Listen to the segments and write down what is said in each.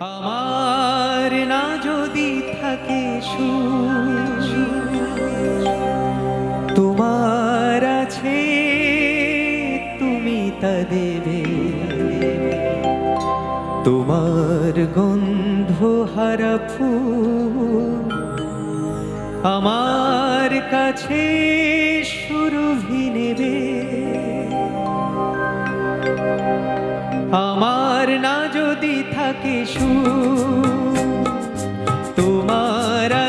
আমার না যদি থাকে তোমার আছে তুমি তা দেবে। তোমার গন্ধ হারা ফুল আমার কাছে সুরভি নেবে। আমার না যদি থাকে সু তোমার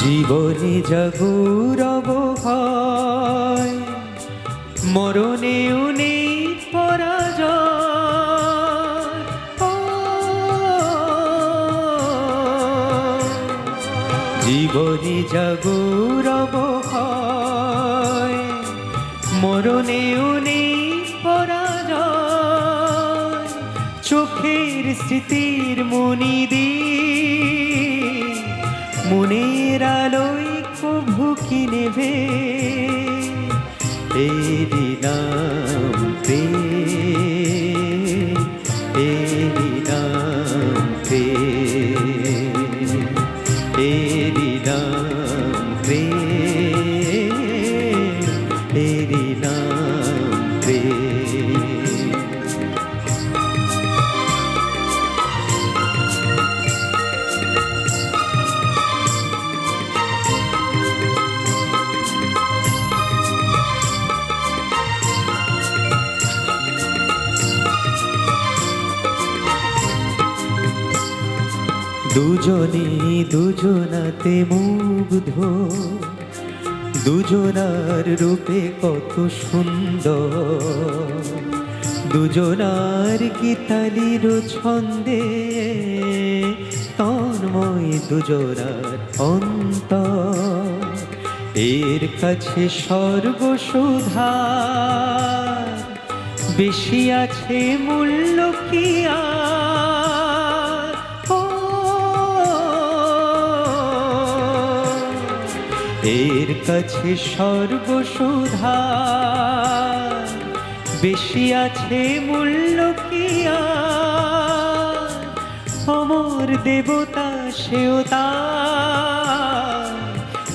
জীবনে নেই পরাজয়। ও, জীবনে মরণেও নেই পরাজয়। চোখের স্মৃতির মনি দিয়ে মনের আলোয় কভু কি নেবে এরি নাম প্রেম এরি নাম প্রেম এরি নাম প্রেম এরি নাম প্রেম দুজনে দুজনাতে মুগ্ধ। দুজনার রূপে কত সুন্দর। দুজনার গীতালির ছন্দে তন্ময় দুজনার অন্ত এর কাছে সর্বসুধা বেশি আছে মূল্য কি আর? এর কাছে সর্বসুধা। বেশি আছে মূল্য কি আর? অমর দেবতা সেও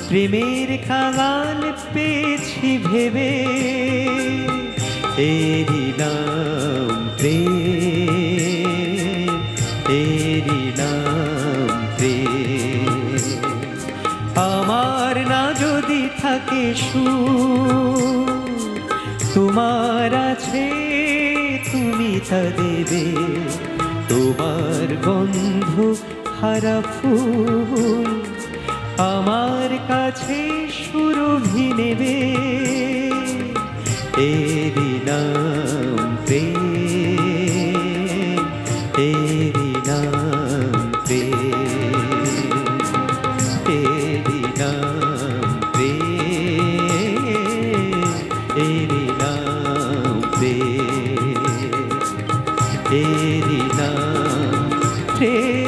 প্রেমের কাঙাল পেয়েছি ভেবে। এরি নাম প্রেম এরি নাম প্রেম। আমার থাকে সুর। তোমার আছে, তুমি তা দেবে। তোমার গন্ধ হারা ফুল। আমার কাছে সুরভি নেবে। এরি নাম প্রেম। নাম প্রেম এরি নাম প্রেম এরি